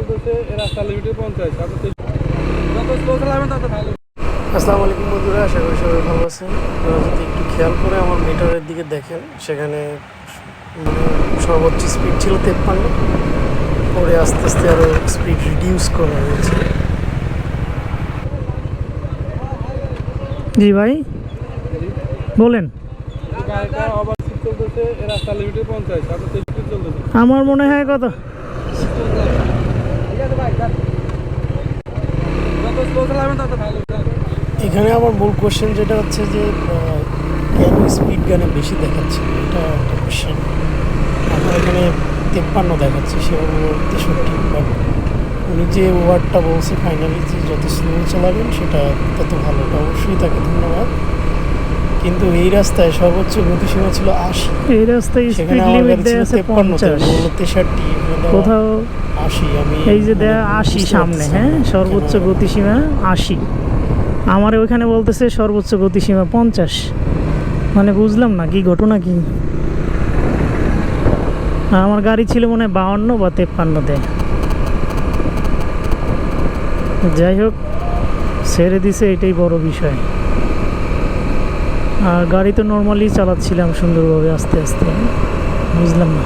চলতেছে এ রাস্তা লিমিটেড পঞ্চাশ। যত স্লো চালাবেন তত ভালো। আসসালামু আলাইকুম বন্ধুরা আশা করি সবাই ভালো আছেন। আপনারা যদি একটু খেয়াল করে আমার মিটারের দিকে দেখেন সেখানে মানে সর্বোচ্চ স্পিড ছিল তেপ্পান্ন। পরে আস্তে আস্তে আরও স্পিড রিডিউস করা হয়েছে। জি ভাই বলেন। আমার মনে হয় কত ঠিক আছে ভাই যান। যত স্লো চালাবেন তত ভালো এখানে আমার মূল কোশ্চেন যেটা হচ্ছে যে কেন স্পিড গানে বেশি দেখাচ্ছে? এটা একটা কোশ্চেন আমার এখানে তেপ্পান্ন দেখাচ্ছে সে তেষট্টি উনি যে ওয়ার্ডটা বলছে ফাইনালি যে যত স্লো চালাবেন সেটা তত ভালো। এটা অবশ্যই তাকে ধন্যবাদ। কিন্তু এই রাস্তায় সর্বোচ্চ গতিসীমা ছিল আশি। এই রাস্তায় সেখানে আমার ছিল তেপ্পান্ন তেষট্টি কোথাও এই যে দেয়া মানে আশি সামনে হ্যাঁ? সর্বোচ্চ গতিসীমা আশি। আমার ওইখানে বলতেছে সর্বোচ্চ গতিসীমা পঞ্চাশ। মানে বুঝলাম না কি ঘটনা কি? আমার গাড়ি ছিল মনে হয় বাউন্ন বা তেপ্পান্নতে। যাই হোক ছেড়ে দিছে এটাই বড় বিষয়। আর গাড়ি তো নর্মালি চালাচ্ছিলাম সুন্দরভাবে আস্তে আস্তে বুঝলাম না।